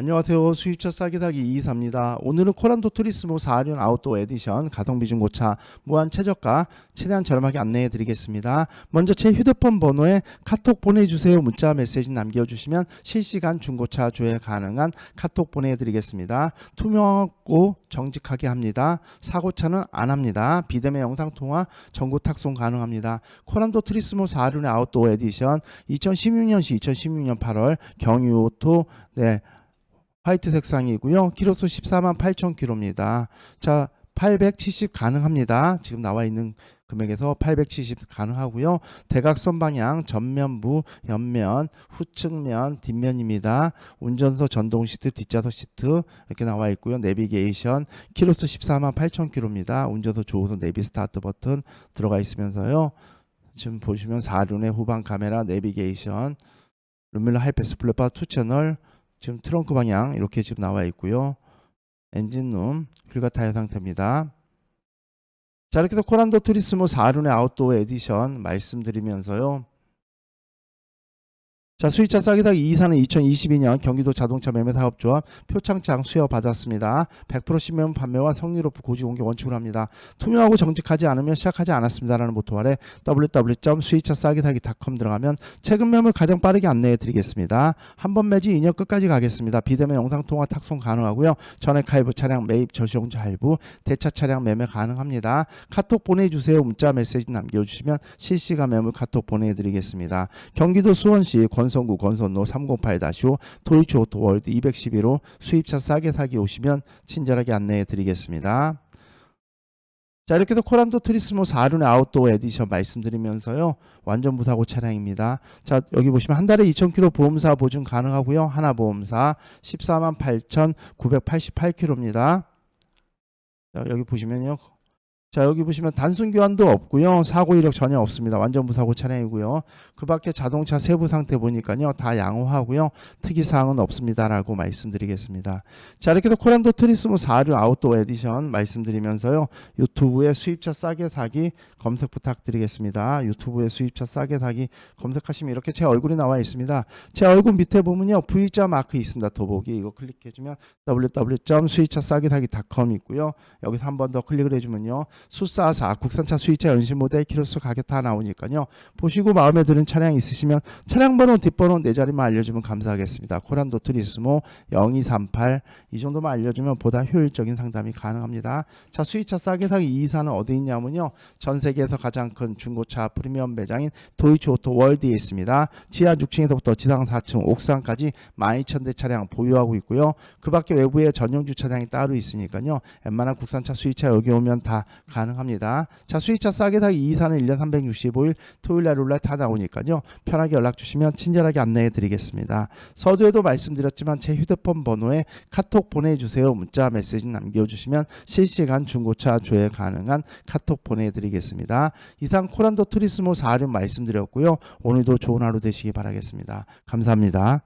안녕하세요. 수입차 싸게 사기 이이사입니다. 오늘은 코란도 투리스모 4륜 아웃도어 에디션 가성비 중고차 무한 최저가 최대한 저렴하게 안내해 드리겠습니다. 먼저 제 휴대폰 번호에 카톡 보내주세요. 문자 메시지 남겨주시면 실시간 중고차 조회 가능한 카톡 보내드리겠습니다. 투명하고 정직하게 합니다. 사고차는 안 합니다. 비대면 영상통화 전국 탁송 가능합니다. 코란도 트리스모 4륜의 아웃도어 에디션 2016년시 2016년 8월 경유오토 네 화이트 색상이고요. 키로수 14만 8천 킬로입니다. 자, 870 가능합니다. 지금 나와 있는 금액에서 870 가능하고요. 대각선 방향 전면부, 옆면, 후측면, 뒷면입니다. 운전석 전동 시트, 뒷좌석 시트 이렇게 나와 있고요. 내비게이션 키로수 14만 8천 킬로입니다. 운전석 조우석 내비 스타트 버튼 들어가 있으면서요. 지금 보시면 4륜의 후방 카메라, 내비게이션, 루밀러 하이패스 플랫바 2 채널 지금 트렁크 방향 이렇게 지금 나와 있고요. 엔진룸 휠과 타이어 상태입니다. 자 이렇게 해서 코란도 투리스모 4륜의 아웃도어 에디션 말씀드리면서요. 자 수입차 싸게 사기 2사는 2022년 경기도 자동차 매매 사업조합 표창장 수여 받았습니다. 100% 신명 판매와 성리 높은 고지 공개 원칙으로 합니다. 투명하고 정직하지 않으면 시작하지 않았습니다라는 모토 아래 www.수입차 싸게 사기.com 들어가면 최근 매물 가장 빠르게 안내해 드리겠습니다. 한 번 매지 2년 끝까지 가겠습니다. 비대면 영상 통화 탁송 가능하고요. 전액 할부 차량 매입 저시용자 할부 대차 차량 매매 가능합니다. 카톡 보내주세요. 문자 메시지 남겨주시면 실시간 매물 카톡 보내드리겠습니다. 경기도 수원시 권 성구 권선로 308-5 도이치 오토월드 211호 수입차 싸게 사기 오시면 친절하게 안내해 드리겠습니다. 자 이렇게 해서 코란도 트리스모 4륜의 아웃도어 에디션 말씀드리면서요. 완전 무사고 차량입니다. 자 여기 보시면 한 달에 2,000km 보험사 보증 가능하고요. 하나 보험사 14만 8,988km입니다. 자 여기 보시면요. 자 여기 보시면 단순 교환도 없고요. 사고 이력 전혀 없습니다. 완전 무사고 차량이고요. 그 밖에 자동차 세부 상태 보니까요. 다 양호하고요. 특이 사항은 없습니다 라고 말씀드리겠습니다. 자 이렇게 해서 코란도 트리스모 4류 아웃도어 에디션 말씀드리면서요. 유튜브에 수입차 싸게 사기 검색 부탁드리겠습니다. 유튜브에 수입차 싸게 사기 검색하시면 이렇게 제 얼굴이 나와 있습니다. 제 얼굴 밑에 보면요. V자 마크 있습니다. 더보기. 이거 클릭해주면 www.수입차 싸게 사기.com 있고요. 여기서 한 번 더 클릭을 해주면요 수사사 국산차 수입차 연식 모델 키로수 가격 다 나오니까요. 보시고 마음에 드는 차량 있으시면 차량 번호 뒷번호 네 자리만 알려주면 감사하겠습니다. 코란도 트리스모 0238 이 정도만 알려주면 보다 효율적인 상담이 가능합니다. 자 수입차 싸게 사기 이 이사는 어디 있냐면요. 전 세계에서 가장 큰 중고차 프리미엄 매장인 도이치 오토 월드에 있습니다. 지하 6층에서부터 지상 4층 옥상까지 12,000대 차량 보유하고 있고요. 그 밖에 외부에 전용 주차장이 따로 있으니까요. 웬만한 국산차 수입차 여기 오면 다 가능합니다. 자 수입차 싸게 사기 이사는 1년 365일 토요일 날 룰라 다 나오니까요. 편하게 연락 주시면 친절하게 안내해 드리겠습니다. 서두에도 말씀드렸지만 제 휴대폰 번호에 카톡 보내 주세요. 문자 메시지 남겨 주시면 실시간 중고차 조회 가능한 카톡 보내 드리겠습니다. 이상 코란도 트리스모 4륜 말씀드렸고요. 오늘도 좋은 하루 되시기 바라겠습니다. 감사합니다.